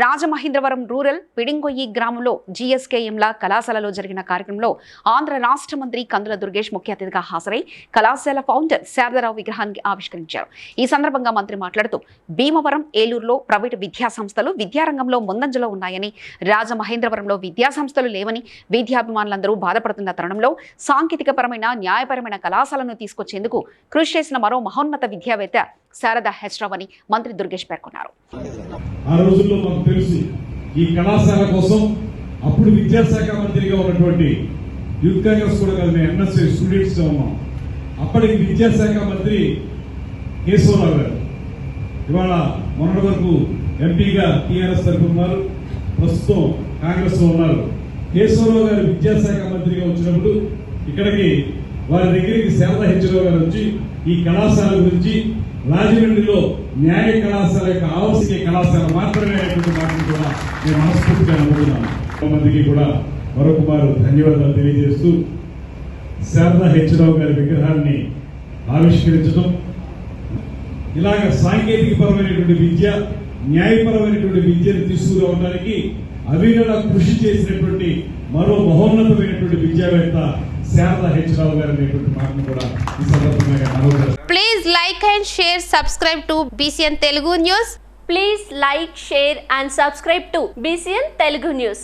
Rajamahendravaram rural Pidingoyyi గ్రామంలో జీఎస్కేఎంల కళాశాలలో జరిగిన కార్యక్రమంలో ఆంధ్ర రాష్ట్ర మంత్రి కందుల దుర్గేష్ ముఖ్య అతిథిగా హాజరై కళాశాల ఫౌండర్ శారదారావు విగ్రహాన్ని ఆవిష్కరించారు. ఈ సందర్భంగా మంత్రి మాట్లాడుతూ భీమవరం ఏలూరులో ప్రైవేటు విద్యాసంస్థలు విద్యారంగంలో ముందంజలో ఉన్నాయని రాజమహేంద్రవరంలో విద్యా సంస్థలు లేవని విద్యాభిమానులందరూ బాధపడుతున్న తరుణంలో సాంకేతికపరమైన న్యాయపరమైన కళాశాలను తీసుకొచ్చేందుకు కృషి చేసిన మరో మహోన్నత విద్యావేత్త శారదా హెచ్రావ్ అని మంత్రి దుర్గేష్ పేర్కొన్నారు. ఆ రోజుల్లో మాకు తెలుసు ఈ కళాశాల కోసం అప్పుడు విద్యాశాఖ మంత్రిగా ఉన్నటువంటి యూత్ కాంగ్రెస్ కూడా కాదు మేము ఎన్ఎస్ఏ స్టూడెంట్స్ ఉన్నాం. అప్పటికి విద్యాశాఖ మంత్రి కేశవరావు గారు. ఇవాళ మొన్నటి వరకు ఎంపీగా టీఆర్ఎస్ తరఫు ఉన్నారు ప్రస్తుతం కాంగ్రెస్లో ఉన్నారు. కేశవరావు గారు విద్యాశాఖ మంత్రిగా వచ్చినప్పుడు ఇక్కడికి వారి దగ్గరికి శారద హెచ్రావు గారు వచ్చి ఈ కళాశాల గురించి రాజమండ్రిలో న్యాయ కళాశాల యొక్క ఆవశ్యక కళాశాల మాత్రమే అనేటువంటి మాటను కూడా మేము మనస్ఫూర్తిగా నమ్ముతున్నాము మందికి కూడా మరొక వారు ధన్యవాదాలు తెలియజేస్తూ శారద హెచ్రావు గారి విగ్రహాన్ని ఆవిష్కరించడం ఇలాగ సాంకేతికపరమైనటువంటి విద్య న్యాయపరమైనటువంటి విద్యను తీసుకురావడానికి అవిరళ కృషి చేసినటువంటి మరో మహోన్నతమైనటువంటి విద్యావేత్త శారదా హెచ్ రావు గారు అనేటువంటి మాటను కూడా ఈ సందర్భంగా Manohar Please like and share, subscribe to BCN Telugu News. Please like, share and subscribe to BCN Telugu News.